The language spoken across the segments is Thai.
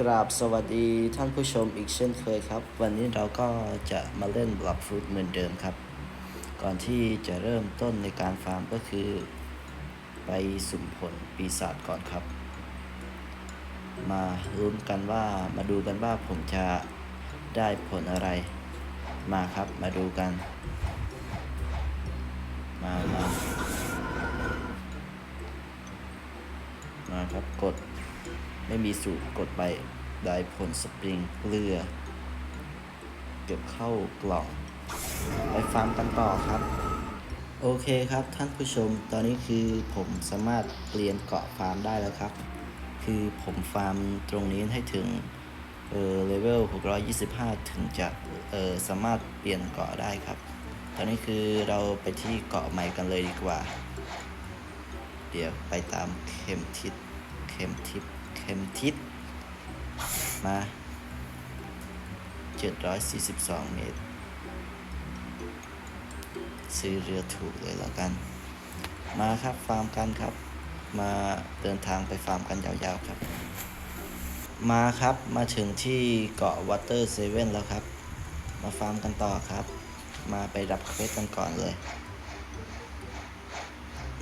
กราบสวัสดีท่านผู้ชมอีกเช่นเคยครับ วันนี้เราก็จะมาเล่นบล็อกฟุตเหมือนเดิมครับ ก่อนที่จะเริ่มต้นในการฟาร์มก็คือ ไปสุ่มผลปีศาจก่อนครับ มาลุ้นกันว่ามาดูกันว่าผมจะได้ผลอะไรมาครับมาดูกัน มามา มาครับกดไม่มีสูตรกดไปได้ผลสปริงเกลือ เก็บเข้ากล่อง ไปฟาร์มกันต่อครับ โอเคครับท่านผู้ชมตอนนี้คือผมสามารถเปลี่ยนเกาะฟาร์มได้แล้วครับ คือผมฟาร์มตรงนี้ให้ถึงเออเลเวล625 ถึงจะเออสามารถเปลี่ยนเกาะได้ครับ ตอนนี้คือเราไปที่เกาะใหม่กันเลยดีกว่า เดี๋ยวไปตามเข็มทิศเข็มทิศเข็มทิศมา 742 เมตร ซื้อเรือถูกเลยแล้วกัน มาครับฟาร์มกันครับ มาเดินทางไปฟาร์มกันยาวๆครับ มาครับมาถึงที่เกาะวอเตอร์เซเว่นแล้วครับ มาฟาร์มกันต่อครับ มาไปรับเควสกันก่อนเลย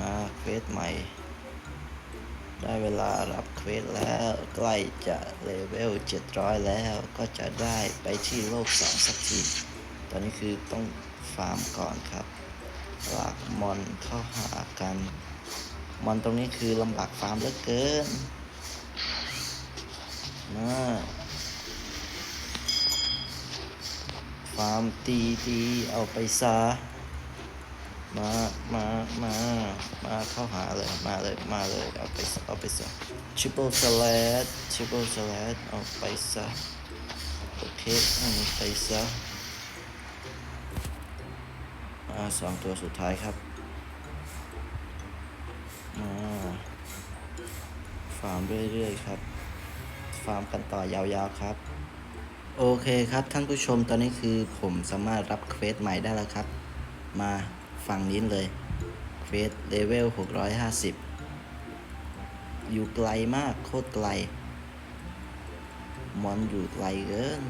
มาเควสใหม่ ได้เวลารับเควสแล้ว ใกล้จะเลเวล 700 แล้วก็จะได้ไปที่โลก2สักที ตอนนี้คือต้องฟาร์มก่อนครับ ลากมอนเข้าหากัน มอนตรงนี้คือลำบากฟาร์มเหลือเกินมาฟาร์มตีตีเอาไปซะ มา มา มา มาเข้าหาเลย มาเลย มาเลย เอาไปเอาไปซะ triple salad triple salad เอาไปซะ โอเคเอาไปซะมาสองตัวสุดท้ายครับ มาฟาร์มเรื่อยๆครับ ฟาร์มกันต่อยาวๆครับ โอเคครับท่านผู้ชมตอนนี้คือผมสามารถรับเควสใหม่ได้แล้วครับ มา ฝั่งนี้เลยเควสเลเวล650 อยู่ไกลมากโคตรไกล มอนอยู่ไกลเกิน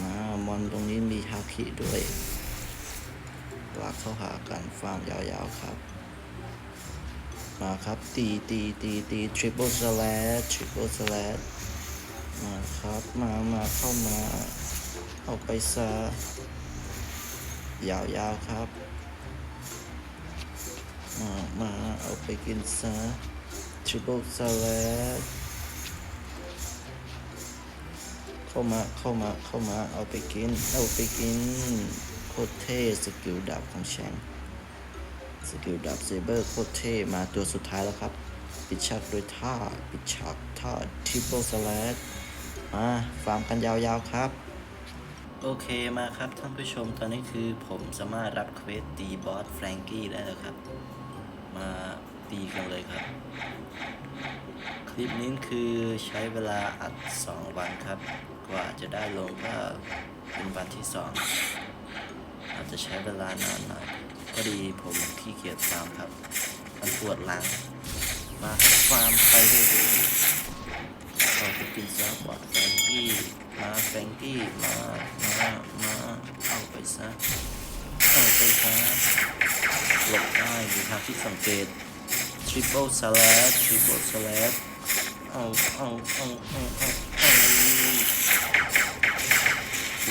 มามอนตรงนี้มีฮาคิด้วยลากเข้าหากันฟาร์มยาวๆครับ มาครับ ตีตีตีตีทริปเปิลสแลดทริปเปิลสแลดมาครับ มามาเข้ามา เอาไปซะ ยาวๆครับ มามาเอาไปกินซะ triple salad เข้ามาเข้ามาเข้ามาเอาไปกิน เอาไปกินโคตรเท่สกิลดาบของแชงสกิลดาบเซเบอร์โคตรเท่มาตัวสุดท้ายแล้วครับ ปิดฉากโดยท่า ปิดฉากท่า triple salad มาฟาร์มกันยาวๆครับ โอเคมาครับท่านผู้ชมตอนนี้คือผมสามารถรับเควสตีบอสแฟรงกี้ได้แล้วครับ มาตีกันเลยครับ คลิปนี้คือใช้เวลาอัด 2 วันครับ กว่าจะได้ลงก็เป็นวันที่ 2 อาจจะใช้เวลานานหน่อยพอดีผมขี้เกียจฟามครับ มันปวดหลัง มาฟามไปเรื่อย อไปกินซะบอดแฟงกี้มาแฟงกี้มา มา มา เอาไปซะ เอาไปซะหลบได้มีทางที่สังเกต triple salad triple salad เอา เอา เอา เอา เอาเอา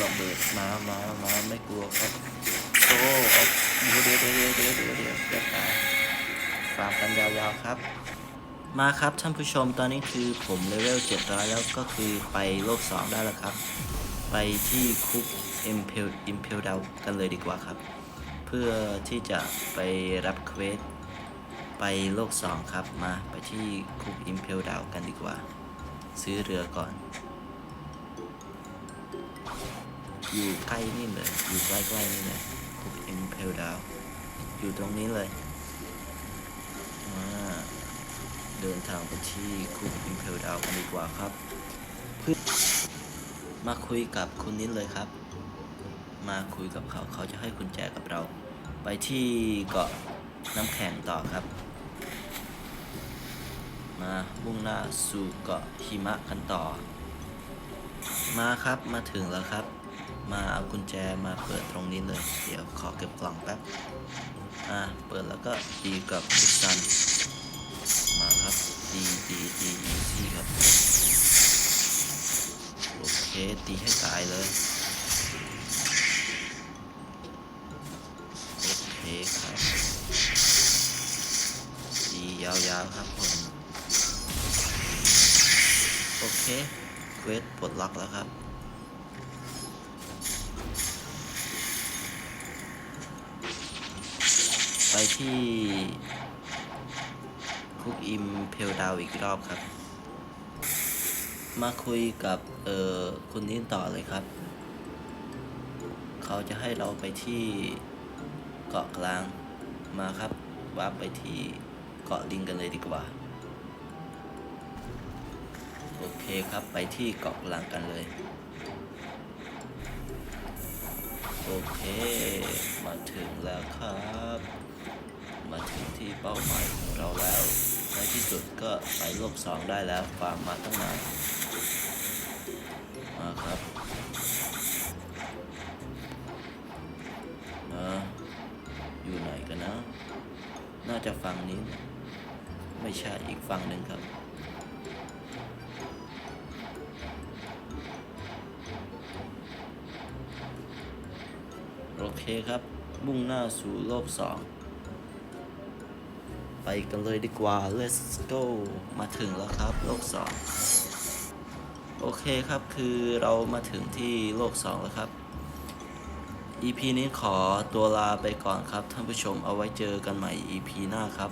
ระเบิดมา มา มา ไม่กลัวครับโอ้เอเดี๋ยวเดี๋ยวเดี๋ยวเดี๋ยวเดี๋ยวเดี๋ยวเดี๋ยวตายฟาร์มกันยาวๆครับ มาครับท่านผู้ชมตอนนี้คือผมเลเวล700 แล้วก็คือไปโลก 2 ได้แล้วครับ ไปที่คุก Impel Impel ดาวกันเลยดีกว่าครับ เพื่อที่จะไปรับเควสไปโลก 2 ครับมาไปที่คุก Impel ดาวกันดีกว่า ซื้อเรือก่อน อยู่ใกล้นี่เลยอยู่ใกล้ๆนี่เลยคุก Impel ดาวอยู่ตรงนี้เลยมา เดินทางไปที่คุกอิมเพลดาวกันดีกว่าครับเพื่อมาคุยกับคุณนิดเลยครับ มาคุยกับเขาเขาจะให้กุญแจกับเรา ไปที่เกาะน้ำแข็งต่อครับ มามุ่งหน้าสู่เกาะหิมะกันต่อ มาครับมาถึงแล้วครับ มาเอากุญแจมาเปิดตรงนี้เลย เดี๋ยวขอเก็บกล่องแป๊บ อ่าเปิดแล้วก็ตีกับพิซัน ตีตีตีอีซี่ครับ โอเค ตีให้ตายเลย โอเคครับ ตียาวๆครับผม โอเค เควสปลดล็อกแล้วครับไปที่ คุกอิมเพลดาวอีกรอบครับ มาคุยกับเอ่อคุณนิ้นต่อเลยครับ เขาจะให้เราไปที่เกาะกลางมาครับว่าไปที่เกาะลิงกันเลยดีกว่า โอเคครับไปที่เกาะกลางกันเลย โอเค มาถึงแล้วครับ มาถึงที่เป้าหมายของเราแล้ว ในที่สุดก็ไปโลกสองได้แล้วฟาร์มมาตั้งนานมาครับมาอยู่ไหนกันนะ น่าจะฝั่งนี้นะไม่ใช่อีกฝั่งหนึ่งครับโอเคครับ มุ่งหน้าสู่โลกสอง ไปกันเลยดีกว่า let's go มาถึงแล้วครับโลกสองโอเคครับคือเรามาถึงที่โลกสองแล้วครับ EP นี้ขอตัวลาไปก่อนครับท่านผู้ชมเอาไว้เจอกันใหม่ EP หน้าครับ